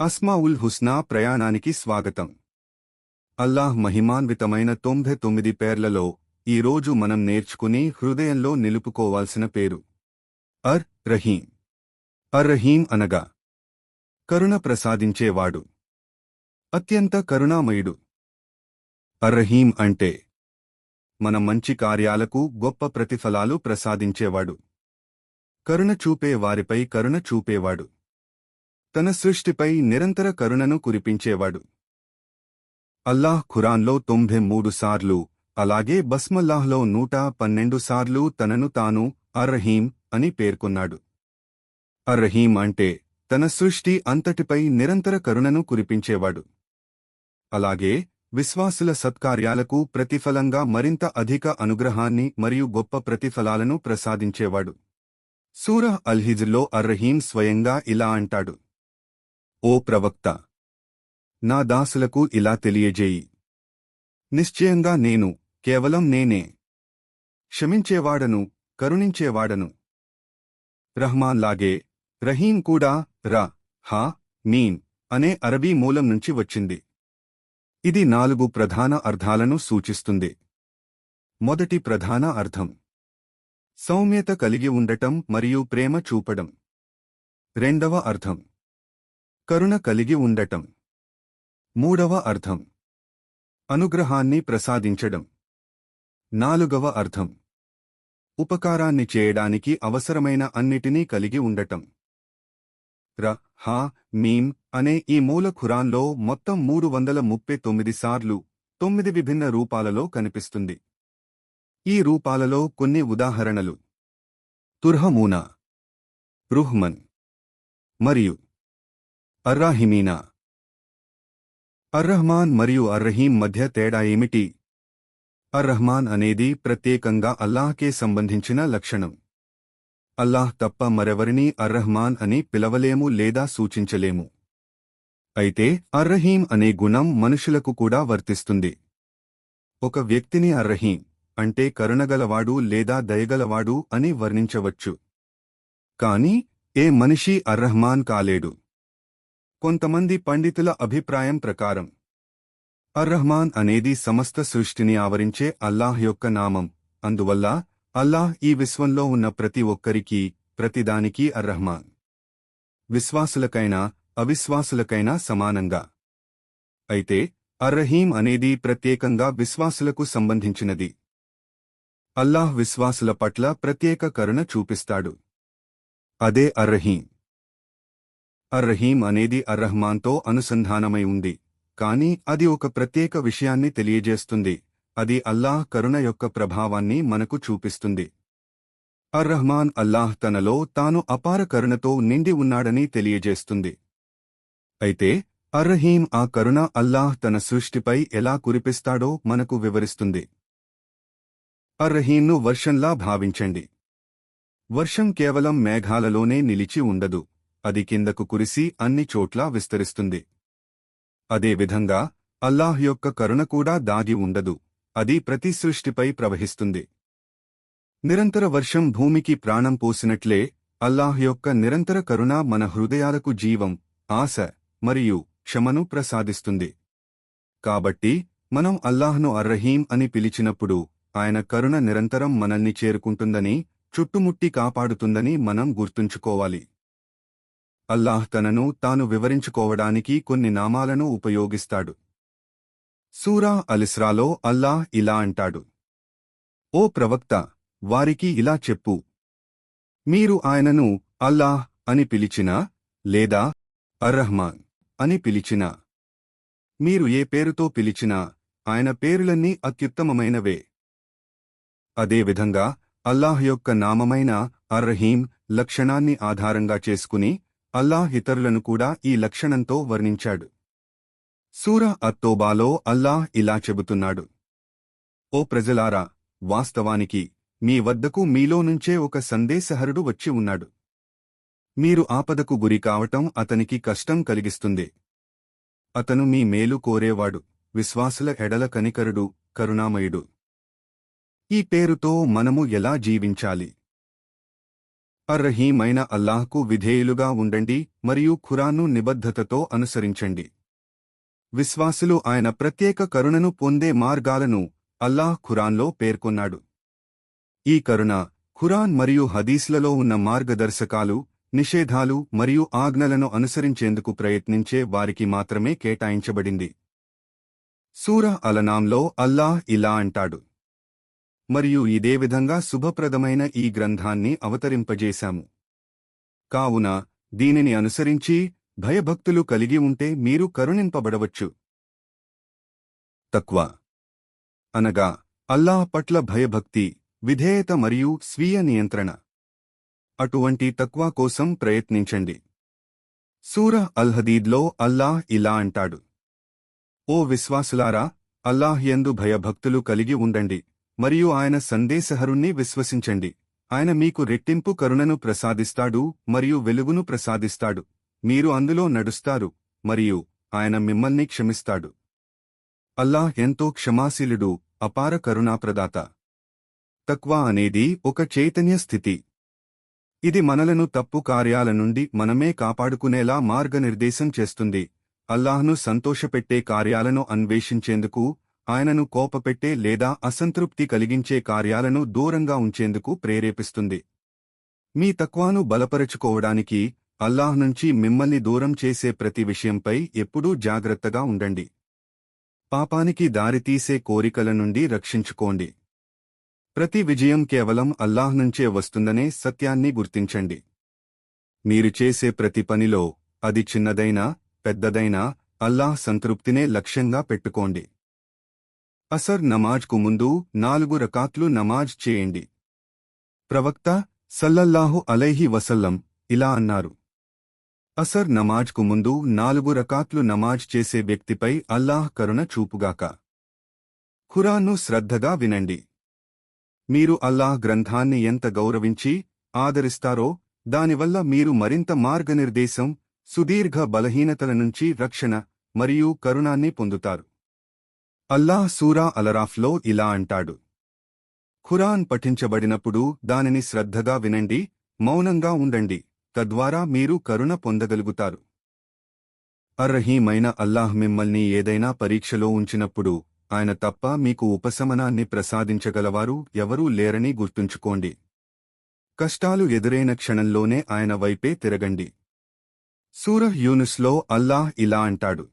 అస్మాఉల్ హుస్నా ప్రయాణానికి స్వాగతం. అల్లాహ్ మహిమాన్వితమైన తొంభై తొమ్మిది పేర్లలో ఈ రోజు మనం నేర్చుకుని హృదయంలో నిలుపుకోవాల్సిన పేరు. అర్ రహీం. అర్ రహీం అనగా కరుణ ప్రసాదించేవాడు. అత్యంత కరుణామయుడు. అర్ రహీం అంటే మన మంచి కార్యాలకు గొప్ప ప్రతిఫలాలు ప్రసాదించేవాడు. కరుణ చూపే వారిపై కరుణ చూపేవాడు. తన సృష్టిపై నిరంతర కరుణను కురిపించేవాడు. అల్లాహ్ ఖురాన్లో తొంభై మూడు సార్లు అలాగే బస్మల్లాహ్లో నూట పన్నెండు సార్లు తనను తాను అర్రహీం అని పేర్కొన్నాడు. అర్రహీం అంటే తన సృష్టి అంతటిపై నిరంతర కరుణను కురిపించేవాడు. అలాగే విశ్వాసుల సత్కార్యాలకు ప్రతిఫలంగా మరింత అధిక అనుగ్రహాన్ని మరియు గొప్ప ప్రతిఫలాలను ప్రసాదించేవాడు. సూరహ్ అల్హిజ్లో అర్రహీం స్వయంగా ఇలా అంటాడు. ఓ ప్రవక్త! నా దాసులకు ఇలా తెలియజేయి. నిశ్చయంగా నేను కేవలం నేనే క్షమించేవాడను కరుణించేవాడను. రహ్మాన్ లాగే రహీం కూడా ర హా నీన్ అనే అరబీ మూలం నుంచి వచ్చింది. ఇది నాలుగు ప్రధాన అర్థాలను సూచిస్తుంది. మొదటి ప్రధాన అర్థం. సౌమ్యత కలిగి ఉండటం మరియు ప్రేమ చూపడం. రెండవ అర్థం. కరుణ కలిగి ఉండటం. మూడవ అర్థం. అనుగ్రహాన్ని ప్రసాదించడం. నాలుగవ అర్థం. ఉపకారాన్ని చేయడానికి అవసరమైన అన్నిటినీ కలిగి ఉండటం. ర హా మీం అనే ఈ మూల ఖురాన్లో మొత్తం మూడు వందల ముప్పై తొమ్మిది సార్లు తొమ్మిది విభిన్న రూపాలలో కనిపిస్తుంది. ఈ రూపాలలో కొన్ని ఉదాహరణలు. తుర్హమూనా రుహ్మన్ మరియు అర్రాహిమీనా? అర్రహ్మాన్ మరియు అర్రహీం మధ్య తేడా ఏమిటి? అర్రహ్మాన్ అనేది ప్రత్యేకంగా అల్లాహ్కే సంబంధించిన లక్షణం. అల్లాహ్ తప్ప మరెవరినీ అర్రహ్మాన్ అని పిలవలేము లేదా సూచించలేము. అయితే అర్రహీం అనే గుణం మనుషులకు కూడా వర్తిస్తుంది. ఒక వ్యక్తిని అర్రహీం అంటే కరుణగలవాడు లేదా దయగలవాడు అని వర్ణించవచ్చు. కాని ఏ మనిషి అర్రహ్మాన్ కాలేడు. కొంతమంది పండితుల అభిప్రాయం ప్రకారం అర్రహ్మాన్ అనేది సమస్త సృష్టిని ఆవరించే అల్లాహ్ యొక్క నామం. అందువల్ల అల్లాహ్ ఈ విశ్వంలో ఉన్న ప్రతి ఒక్కరికీ ప్రతిదానికి అర్రహ్మాన్. విశ్వాసులకైనా అవిశ్వాసులకైనా సమానంగా. అయితే అర్రహీం అనేది ప్రత్యేకంగా విశ్వాసులకు సంబంధించినది. అల్లాహ్ విశ్వాసుల పట్ల ప్రత్యేక కరుణ చూపిస్తాడు. అదే అర్రహీం. అర్రహీం అనేది అర్రహ్మాన్తో అనుసంధానమై ఉంది. కాని అది ఒక ప్రత్యేక విషయాన్ని తెలియజేస్తుంది. అది అల్లాహ్ కరుణ యొక్క ప్రభావాన్ని మనకు చూపిస్తుంది. అర్రహ్మాన్ అల్లాహ్ తనలో తాను అపార కరుణతో నిండి ఉన్నాడని తెలియజేస్తుంది. అయితే అర్రహీం ఆ కరుణ అల్లాహ్ తన సృష్టిపై ఎలా కురిపిస్తాడో మనకు వివరిస్తుంది. అర్రహీంను వర్షంలా భావించండి. వర్షం కేవలం మేఘాలలోనే నిలిచి ఉండదు. అది కిందకు కురిసి అన్ని చోట్లా విస్తరిస్తుంది. అదేవిధంగా అల్లాహ్ యొక్క కరుణ కూడా దాగి ఉండదు. అది ప్రతి సృష్టిపై ప్రవహిస్తుంది. నిరంతర వర్షం భూమికి ప్రాణం పోసినట్లే అల్లాహ్ యొక్క నిరంతర కరుణ మన హృదయాలకు జీవం ఆశ మరియు క్షమను ప్రసాదిస్తుంది. కాబట్టి మనం అల్లాహ్ను అర్రహీం అని పిలిచినప్పుడు ఆయన కరుణ నిరంతరం మనల్ని చేరుకుంటుందని చుట్టుముట్టి కాపాడుతుందని మనం గుర్తుంచుకోవాలి. అల్లాహ్ తనను తాను వివరించుకోవడానికి కొన్ని నామాలను ఉపయోగిస్తాడు. సూరా అలిస్రాలో అల్లాహ్ ఇలా అంటాడు. ఓ ప్రవక్త వారికి ఇలా చెప్పు. మీరు ఆయనను అల్లాహ్ అని పిలిచినా లేదా అర్రహ్మాన్ అని పిలిచినా మీరు ఏ పేరుతో పిలిచినా ఆయన పేరులన్నీ అత్యుత్తమమైనవే. అదేవిధంగా అల్లాహ్ యొక్క నామమైన అర్రహీం లక్షణాన్ని ఆధారంగా చేసుకుని అల్లాహ్ ఇతరులను కూడా ఈ లక్షణంతో వర్ణించాడు. సూర అత్తోబాలో అల్లాహ్ ఇలా చెబుతున్నాడు. ఓ ప్రజలారా వాస్తవానికి మీ వద్దకు మీలో నుంచే ఒక సందేశహరుడు వచ్చి ఉన్నాడు. మీరు ఆపదకు గురి కావటం అతనికి కష్టం కలిగిస్తుంది. అతను మీ మేలు కోరేవాడు విశ్వాసుల ఎడల కనికరుడు కరుణామయుడు. ఈ పేరుతో మనము ఎలా జీవించాలి? అర్రహీమైన అల్లాహ్కు విధేయులుగా ఉండండి మరియు ఖురాన్ను నిబద్ధతతో అనుసరించండి. విశ్వాసులు ఆయన ప్రత్యేక కరుణను పొందే మార్గాలను అల్లాహ్ ఖురాన్లో పేర్కొన్నాడు. ఈ కరుణ ఖురాన్ మరియు హదీస్లలో ఉన్న మార్గదర్శకాలు నిషేధాలు మరియు ఆజ్ఞలను అనుసరించేందుకు ప్రయత్నించే వారికి మాత్రమే కేటాయించబడింది. సూరహ్ అలనాంలో అల్లాహ్ ఇలా అంటాడు. మరియు ఇదే విధంగా శుభప్రదమైన ఈ గ్రంథాన్ని అవతరింపజేశాము. కావున దీనిని అనుసరించి భయభక్తులు కలిగి ఉంటే మీరు కరుణింపబడవచ్చు. తక్వ. అనగా అల్లాహ్ పట్ల భయభక్తి విధేయత మరియు స్వీయ నియంత్రణ. అటువంటి తక్కువ కోసం ప్రయత్నించండి. సూరహ్ అల్హదీద్లో అల్లాహ్ ఇలా అంటాడు. ఓ విశ్వాసులారా అల్లాహ్ యందు భయభక్తులు కలిగి ఉండండి. మరియు ఆయన సందేశహరుణ్ణి విశ్వసించండి. ఆయన మీకు రెట్టింపు కరుణను ప్రసాదిస్తాడు మరియు వెలుగును ప్రసాదిస్తాడు. మీరు అందులో నడుస్తారు మరియు ఆయన మిమ్మల్ని క్షమిస్తాడు. అల్లాహ్ ఎంతో క్షమాశీలుడు అపార కరుణాప్రదాత. తక్వా అనేది ఒక చైతన్య స్థితి. ఇది మనలను తప్పు కార్యాల నుండి మనమే కాపాడుకునేలా మార్గనిర్దేశం చేస్తుంది. అల్లాహ్ను సంతోషపెట్టే కార్యాలను అన్వేషించేందుకు ఆయనను కోపపెట్టే లేదా అసంతృప్తి కలిగించే కార్యాలను దూరంగా ఉంచేందుకు ప్రేరేపిస్తుంది. మీ తక్వాను బలపరచుకోవడానికి అల్లాహ్ నుంచి మిమ్మల్ని దూరం చేసే ప్రతి విషయంపై ఎప్పుడూ జాగ్రత్తగా ఉండండి. పాపానికి దారితీసే కోరికల నుండి రక్షించుకోండి. ప్రతి విజయం కేవలం అల్లాహ్ నుంచే వస్తుందనే సత్యాన్ని గుర్తించండి. మీరు చేసే ప్రతి పనిలో అది చిన్నదైనా పెద్దదైనా అల్లాహ్ సంతృప్తినే లక్ష్యంగా పెట్టుకోండి. అసర్ నమాజ్కు ముందు నాలుగు రకాత్లు నమాజ్ చేయండి. ప్రవక్త సల్లల్లాహు అలైహి వసల్లం ఇలా అన్నారు. అసర్ నమాజ్కు ముందు నాలుగు రకాత్లు నమాజ్ చేసే వ్యక్తిపై అల్లాహ్ కరుణ చూపుగాక. ఖురాన్ను శ్రద్ధగా వినండి. మీరు అల్లాహ్ గ్రంథాన్ని ఎంత గౌరవించి ఆదరిస్తారో దానివల్ల మీరు మరింత మార్గనిర్దేశం సుదీర్ఘ బలహీనతల నుంచి రక్షణ మరియు కరుణాన్ని పొందుతారు. అల్లాహ్ సూరా అలరాఫ్లో ఇలా అంటాడు. ఖురాన్ పఠించబడినప్పుడు దానిని శ్రద్ధగా వినండి మౌనంగా ఉండండి తద్వారా మీరు కరుణ పొందగలుగుతారు. అర్రహీమైన అల్లాహ్ మిమ్మల్ని ఏదైనా పరీక్షలో ఉంచినప్పుడు ఆయన తప్ప మీకు ఉపశమనాన్ని ప్రసాదించగలవారు ఎవరూ లేరని గుర్తుంచుకోండి. కష్టాలు ఎదురైన క్షణంలోనే ఆయన వైపే తిరగండి. సూరహ్ యూనుస్లో అల్లాహ్ ఇలా అంటాడు.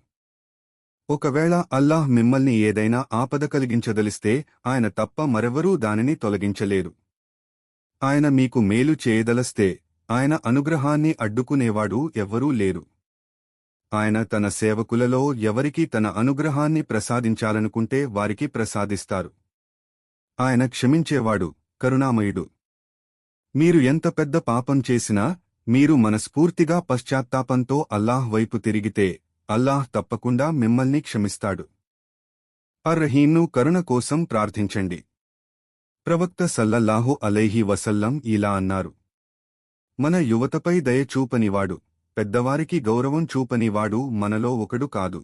ఒకవేళ అల్లాహ్ మిమ్మల్ని ఏదైనా ఆపద కలిగించదలిస్తే ఆయన తప్ప మరెవరూ దానిని తొలగించలేరు. ఆయన మీకు మేలు చేయదలస్తే ఆయన అనుగ్రహాన్ని అడ్డుకునేవాడు ఎవ్వరూ లేరు. ఆయన తన సేవకులలో ఎవరికి తన అనుగ్రహాన్ని ప్రసాదించాలనుకుంటే వారికి ప్రసాదిస్తారు. ఆయన క్షమించేవాడు కరుణామయుడు. మీరు ఎంత పెద్ద పాపం చేసినా మీరు మనస్ఫూర్తిగా పశ్చాత్తాపంతో అల్లాహ్ వైపు తిరిగితే అల్లాహ్ తప్పకుండా మిమ్మల్ని క్షమిస్తాడు. అర్రహీన్ను కరుణ కోసం ప్రార్థించండి. ప్రవక్త సల్లల్లాహు అలైహి వసల్లం ఇలా అన్నారు. మన యువతపై దయ చూపనివాడు పెద్దవారికి గౌరవం చూపనివాడు మనలో ఒకడు కాదు.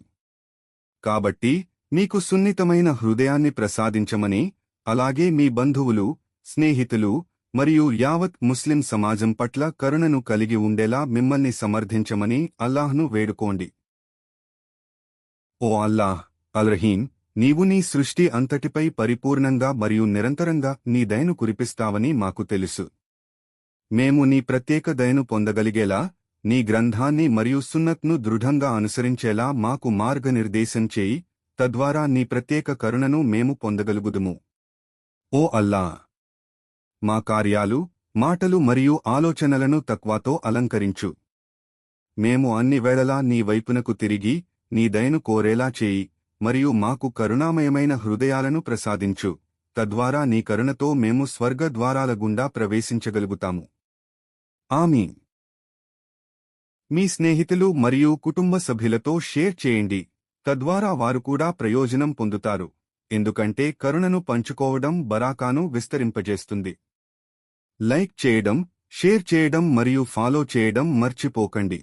కాబట్టి మీకు సున్నితమైన హృదయాన్ని ప్రసాదించమని అలాగే మీ బంధువులు స్నేహితులు మరియు యావత్ ముస్లిం సమాజం పట్ల కరుణను కలిగి ఉండేలా మిమ్మల్ని సమర్థించమని అల్లాహ్ను వేడుకోండి. ఓ అల్లాహ్ అల్రహీం నీవు నీ సృష్టి అంతటిపై పరిపూర్ణంగా మరియు నిరంతరంగా నీ దయను కురిపిస్తావని మాకు తెలుసు. మేము నీ ప్రత్యేక దయను పొందగలిగేలా నీ గ్రంథాన్ని మరియు సున్నత్ను దృఢంగా అనుసరించేలా మాకు మార్గనిర్దేశం చేయి తద్వారా నీ ప్రత్యేక కరుణను మేము పొందగలుగుదుము. ఓ అల్లా! మా కార్యాలు మాటలు మరియు ఆలోచనలను తక్వాతో అలంకరించు. మేము అన్ని వేళలా నీ వైపునకు తిరిగి నీ దయను కోరేలా చేయి మరియు మాకు కరుణామయమైన హృదయాలను ప్రసాదించు. తద్వారా నీ కరుణతో మేము స్వర్గద్వారాల గుండా ప్రవేశించగలుగుతాము. ఆమీ మీ స్నేహితులు మరియు కుటుంబ సభ్యులతో షేర్ చేయండి. తద్వారా వారు కూడా ప్రయోజనం పొందుతారు. ఎందుకంటే కరుణను పంచుకోవడం బరాకాను విస్తరింపజేస్తుంది. లైక్ చేయడం షేర్ చేయడం మరియు ఫాలో చేయడం మర్చిపోకండి.